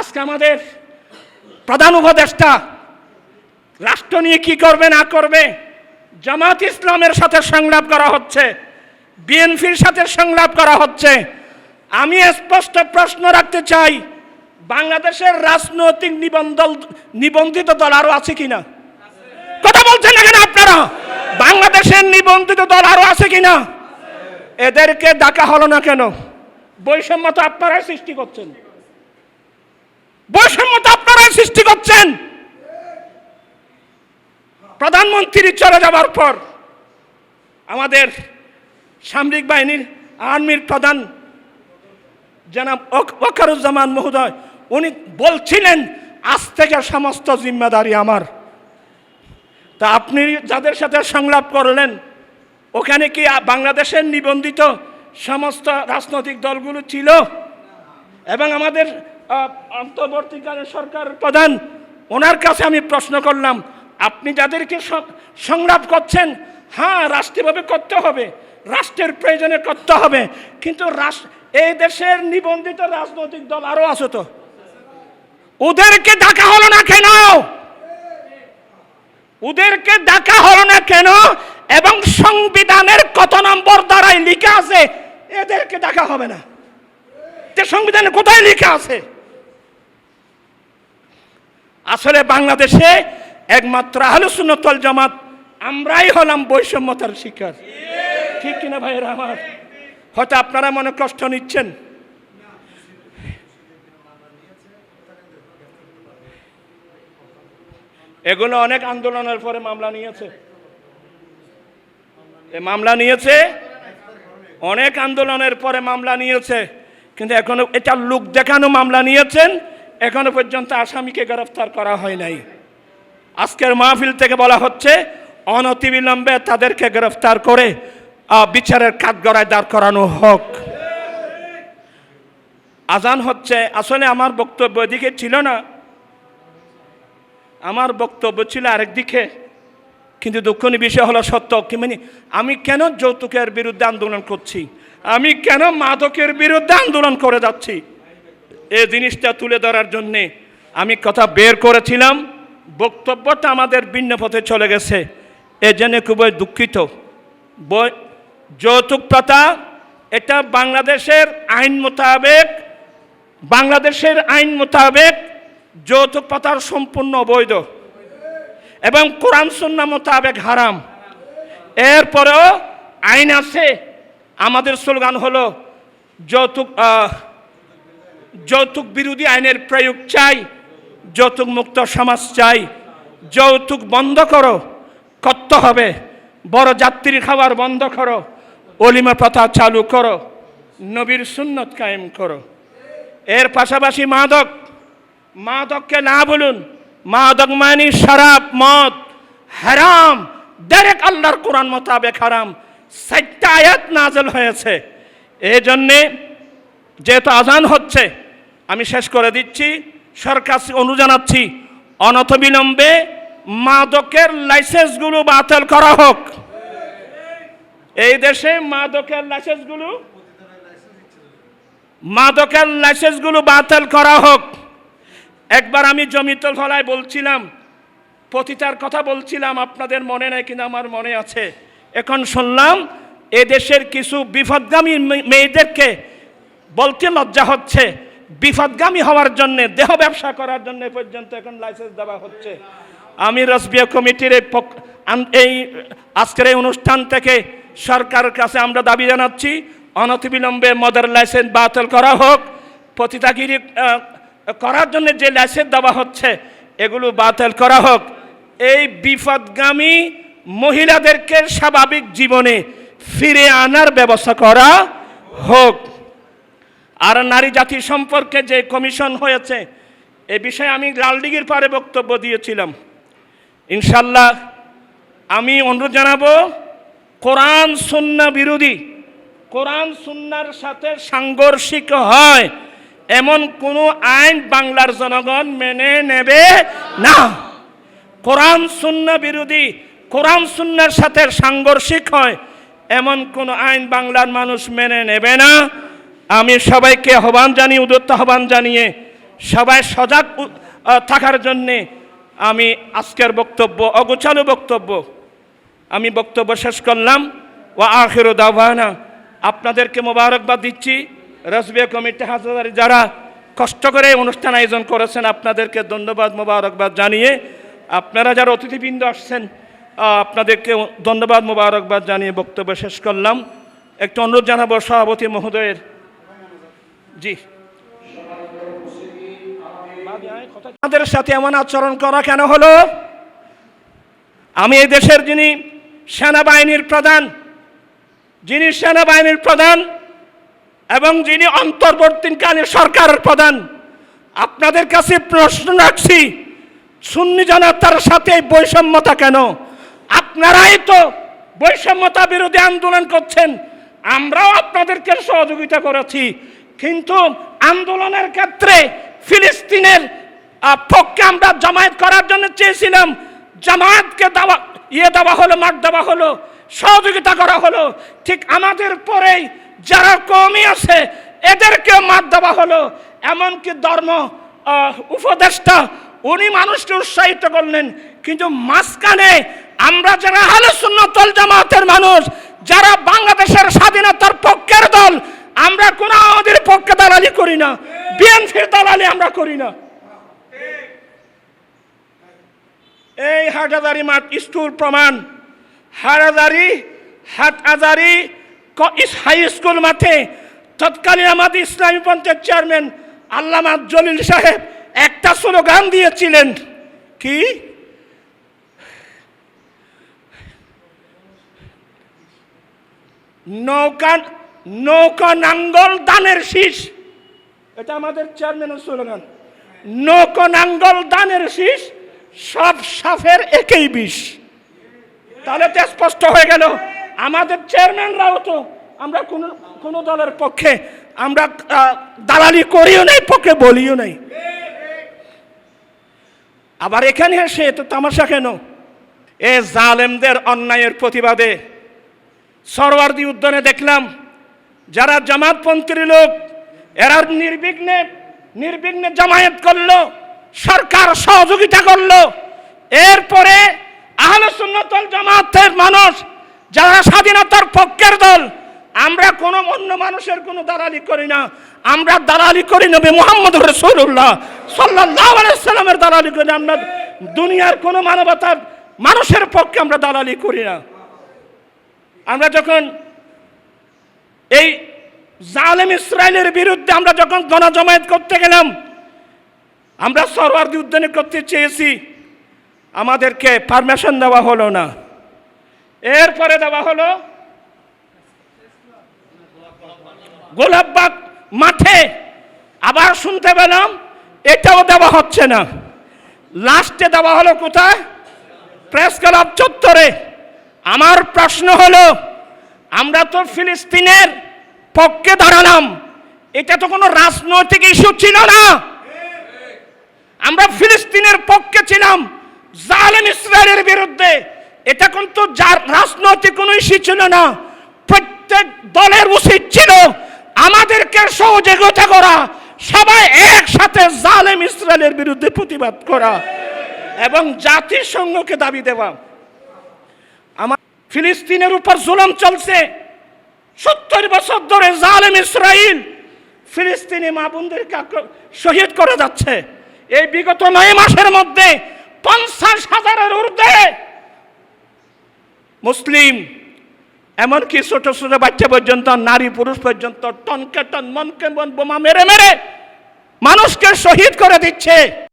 আজকে আমাদের প্রধান উপদেষ্টা রাষ্ট্র নিয়ে কি করবে, না করবে জামাত ইসলামের সাথে সংলাপ করা হচ্ছে, বিএনপির সাথে সংলাপ করা হচ্ছে। আমি স্পষ্ট প্রশ্ন রাখতে চাই, বাংলাদেশের রাজনৈতিক নিবন্ধন নিবন্ধিত দল আরও আছে কিনা? কথা বলছেন না কেন আপনারা? বাংলাদেশের নিবন্ধিত দল আরও আছে কিনা? এদেরকে ডাকা হলো না কেন? বৈষম্য তো আপনারাই সৃষ্টি করছেন। বৈষম্য তো আপনারাই সৃষ্টি করছেন। প্রধানমন্ত্রী চলে যাবার পর আমাদের সামরিক বাহিনীর আর্মির প্রধান জনাব ওক- ওয়াকারুজ্জামান মহোদয়, উনি বলছিলেন, আজ থেকে সমস্ত জিম্মাদারি আমার। তা আপনি যাদের সাথে সংলাপ করলেন, ওখানে কি বাংলাদেশের নিবন্ধিত সমস্ত রাজনৈতিক দলগুলো ছিল? এবং আমাদের অন্তর্বর্তীকালীন সরকার প্রধান, ওনার কাছে আমি প্রশ্ন করলাম, আপনি যাদেরকে সংলাপ করছেন হ্যাঁ রাষ্ট্রীয়ভাবে করতে হবে, রাষ্ট্রের প্রয়োজনে করতে হবে, কিন্তু এই দেশের নিবন্ধিত রাজনৈতিক দল আরও আছে তো। ওদেরকে ডাকা হলো না কেন? ওদেরকে ডাকা হলো না কেন? এবং সংবিধানের কত নম্বর দ্বারাই লিখা আছে, এদেরকে ডাকা হবে না। সংবিধানে কোথায় লেখা আছে? আসলে বাংলাদেশে একমাত্র আহলুসুন্নতল জামাত, আমরাই হলাম বৈষম্যতার শিকার। ঠিক কিনা ভাইয়েরা আমার? হয়তো আপনারা মনে কষ্ট নিচ্ছেন। এগুলো অনেক আন্দোলনের পরে মামলা নিয়েছে। মামলা নিয়েছে, অনেক আন্দোলনের পরে মামলা নিয়েছে, কিন্তু এখনও এটা লোক দেখানো মামলা নিয়েছেন। এখনও পর্যন্ত আসামিকে গ্রেফতার করা হয় নাই। আজকের মাহফিল থেকে বলা হচ্ছে, অনতিবিলম্বে তাদেরকে গ্রেফতার করে বিচারের কাঠগড়ায় দাঁড় করানো হোক। আজান হচ্ছে, আসলে আমার বক্তব্য এদিকে ছিল না। আমার বক্তব্য ছিল আরেক দিকে, কিন্তু দুঃখনীয় বিষয় হলো সত্য। কি মানে আমি কেন যৌতুকের বিরুদ্ধে আন্দোলন করছি? আমি কেন মাদকের বিরুদ্ধে আন্দোলন করে যাচ্ছি? এই জিনিসটা তুলে ধরার জন্যে আমি কথা বের করেছিলাম। বক্তব্যটা আমাদের ভিন্ন পথে চলে গেছে। এ জন্য খুবই দুঃখিত। যৌতুক প্রথা এটা বাংলাদেশের আইন মোতাবেক, বাংলাদেশের আইন মোতাবেক যৌতুক প্রথার সম্পূর্ণ অবৈধ এবং কোরআন সুন্না মোতাবেক হারাম। এরপরেও আইন আছে। আমাদের স্লোগান হলো যৌতুক যৌতুক বিরোধী আইনের প্রয়োগ চাই, যৌতুক মুক্ত সমাজ চাই, যৌতুক বন্ধ করো, করতে হবে। বড় যাত্রী খাবার বন্ধ করো, অলিমা প্রথা চালু করো, নবীর সুন্নত কায়েম করো। এর পাশাপাশি মাদক, মাদককে না বলুন, মাদক মানি শরাব, মদ, হারাম ডাইরেক আল্লাহর কোরআন মোতাবেক হারাম। চারটা আয়াত নাজল হয়েছে। এই জন্যে যেহেতু আজান হচ্ছে আমি শেষ করে দিচ্ছি। সরকার অনু জানাচ্ছি অনতবিলম্বে মাদকের লাইসেন্সগুলো বাতিল করা হোক। এই দেশে মাদকের লাইসেন্সগুলো মাদকের লাইসেন্সগুলো বাতিল করা হোক। একবার আমি জমিতল ফলায় বলছিলাম, পতিতার কথা বলছিলাম, আপনাদের মনে নেই কিনা আমার মনে আছে। এখন শুনলাম এদেশের কিছু বিপদগামী মেয়েদেরকে বলতে লজ্জা হচ্ছে। বিপদগামী হওয়ার জন্য, দেহ ব্যবসা করার জন্য পর্যন্ত এখন লাইসেন্স দেওয়া হচ্ছে। আমি রসবিয়া কমিটির এই আজকের এই অনুষ্ঠান থেকে সরকারের কাছে আমরা দাবি জানাচ্ছি, অনতিবিলম্বে মদের লাইসেন্স বাতিল করা হোক, পতিতাগিরি করার জন্য যে লাইসেন্স দেওয়া হচ্ছে, এগুলো বাতিল করা হোক। এই বিপদগামী মহিলাদেরকে স্বাভাবিক জীবনে ফিরে আনার ব্যবস্থা করা হোক। আর নারী জাতি সম্পর্কে যে কমিশন হয়েছে, এ বিষয়ে আমি লালদিঘির পারে বক্তব্য দিয়েছিলাম। ইনশাল্লাহ আমি অনুরোধ জানাব, কোরআন সুন্না বিরোধী, কোরআন সুন্নার সাথে সাংঘর্ষিক হয়, এমন কোনো আইন বাংলার জনগণ মেনে নেবে না। কোরআন সুন্না বিরোধী, কোরআন সুন্নার সাথে সাংঘর্ষিক হয়, এমন কোন আইন বাংলার মানুষ মেনে নেবে না। আমি সবাইকে আহ্বান জানিয়ে উদত্ত আহ্বান জানিয়ে সবাই সজাগ থাকার জন্যে আমি আজকের বক্তব্য, অগোছালো বক্তব্য, আমি বক্তব্য শেষ করলাম। ও আখের দাওয়ানা। আপনাদেরকে মোবারকবাদ দিচ্ছি। রসবিয়া কমিটি হাজারি যারা কষ্ট করে অনুষ্ঠান আয়োজন করেছেন, আপনাদেরকে ধন্যবাদ, মোবারকবাদ জানিয়ে। আপনারা যারা অতিথিবৃন্দ আসছেন আপনাদেরকে ধন্যবাদ, মোবারকবাদ জানিয়ে বক্তব্য শেষ করলাম। একটু অনুরোধ জানাব সভাপতি মহোদয়ের। জি। আমাদের সাথে এমন আচরণ করা কেন হলো? আমি এই দেশের যিনি সেনাবাহিনীর প্রধান, যিনি সেনাবাহিনীর প্রধান এবং যিনি অন্তর্বর্তীকালীন সরকারের প্রধান, আপনাদের কাছে প্রশ্ন রাখছি, সুন্নি জনতার সাথে বৈষম্যতা কেন? আপনারাই তো বৈষম্যতা বিরোধী আন্দোলন করছেন, আমরাও আপনাদেরকে সহযোগিতা করেছি। কিন্তু আন্দোলনের ক্ষেত্রে ফিলিস্তিনের পক্ষে আমরা জামায়াত করার জন্য চেয়েছিলাম। জামায়াতকে দেওয়া ইয়ে দেওয়া হলো, মাঠ দেওয়া হলো, সহযোগিতা করা হলো। ঠিক আমাদের পরেই যারা কমই আছে এদেরকে মাঠ দেওয়া হলো। এমনকি ধর্ম উপদেষ্টা, উনি মানুষকে উৎসাহিত করলেন। কিন্তু মাঝখানে আমরা যারা আলোচনাতল জামাতের মানুষ, যারা বাংলাদেশের স্বাধীনতার পক্ষের দল আমরা কোনো আমাদের পক্ষে দালালি করি না। বিএনপির দালালি আমরা করি না। এই হাটাদারি মাঠ স্কুল প্রমাণ। ক- ইস- হাই স্কুল মাঠে তৎকালীন আমাদের ইসলামী পঞ্চায়েত চেয়ারম্যান আল্লামা জলিল সাহেব একটা স্লোগান দিয়েছিলেন। কি? নৌকা নৌকা নাঙ্গল দানের শীষ। এটা আমাদের চেয়ারম্যানের স্লোগান নৌকা নাঙ্গল দানের শীষ, সব সাফের একই বিষ। তাহলে তো স্পষ্ট হয়ে গেল। আমাদের চেয়ারম্যানরাও তো আমরা কোন কোন দলের পক্ষে আমরা দালালি করিও নাই, পক্ষে বলিও নাই। আবার এখানে এসে তো তামাশা কেন? এ জালেমদের অন্যায়ের প্রতিবাদে সরওয়ার্দি উদ্যানে দেখলাম যারা জামাতপন্থীর লোক, এরা নির্বিঘ্নে নির্বিঘ্নে জামায়াত করল, সরকার সহযোগিতা করল। এরপরে আহলে সুন্নতল মানুষ, যারা স্বাধীনতার পক্ষের দল, আমরা কোনো অন্য মানুষের কোনো দালালি করি না। আমরা দালালি করি নবী মোহাম্মদ রসুল্লাহ সাল্লাহ সাল্লামের দালালি করি আমরা দুনিয়ার কোনো মানবতার মানুষের পক্ষে আমরা দালালি করি না। আমরা যখন এই জালেম ইসরায়েলের বিরুদ্ধে আমরা যখন গণজমায়েত করতে গেলাম, আমরা সরওয়ার্দি উদ্যানে করতে চেয়েছি, আমাদেরকে পারমিশন দেওয়া হলো না। এরপরে দেওয়া হলো গোলাপবাগ মাঠে আবার শুনতে পেলাম, এটাও দেওয়া হচ্ছে না। লাস্টে দেওয়া হলো কোথায়? প্রেস ক্লাব চত্বরে। আমার প্রশ্ন হলো আমরা তো ফিলিস্তিনের পক্ষে দাঁড়ালাম। এটা তো কোনো রাজনৈতিক ইস্যু ছিল না। আমরা ফিলিস্তিনের পক্ষে ছিলাম জালেম ইসরায়েলের বিরুদ্ধে। এটা কিন্তু যার রাজনৈতিক কোনো ইস্যু ছিল না। প্রত্যেক দলের উচিত ছিল আমাদেরকে সহযোগিতা করা, সবাই একসাথে জালেম ইসরায়েলের বিরুদ্ধে প্রতিবাদ করা এবং জাতিসংঘকে দাবি দেওয়া। আমার ফিলিস্তিনের উপর জুলুম চলছে। সত্তর বছর ধরে জালেম ইসরায়েল ফিলিস্তিনি মা আক্র- শহীদ করে যাচ্ছে। এই বিগত নয় মাসের মধ্যে পঞ্চাশ হাজারের ঊর্ধ্বে মুসলিম, এমনকি ছোট ছোট বাচ্চা পর্যন্ত, নারী পুরুষ পর্যন্ত টনকে টন, মনকে মন বোমা মেরে মেরে মানুষকে শহীদ করে দিচ্ছে।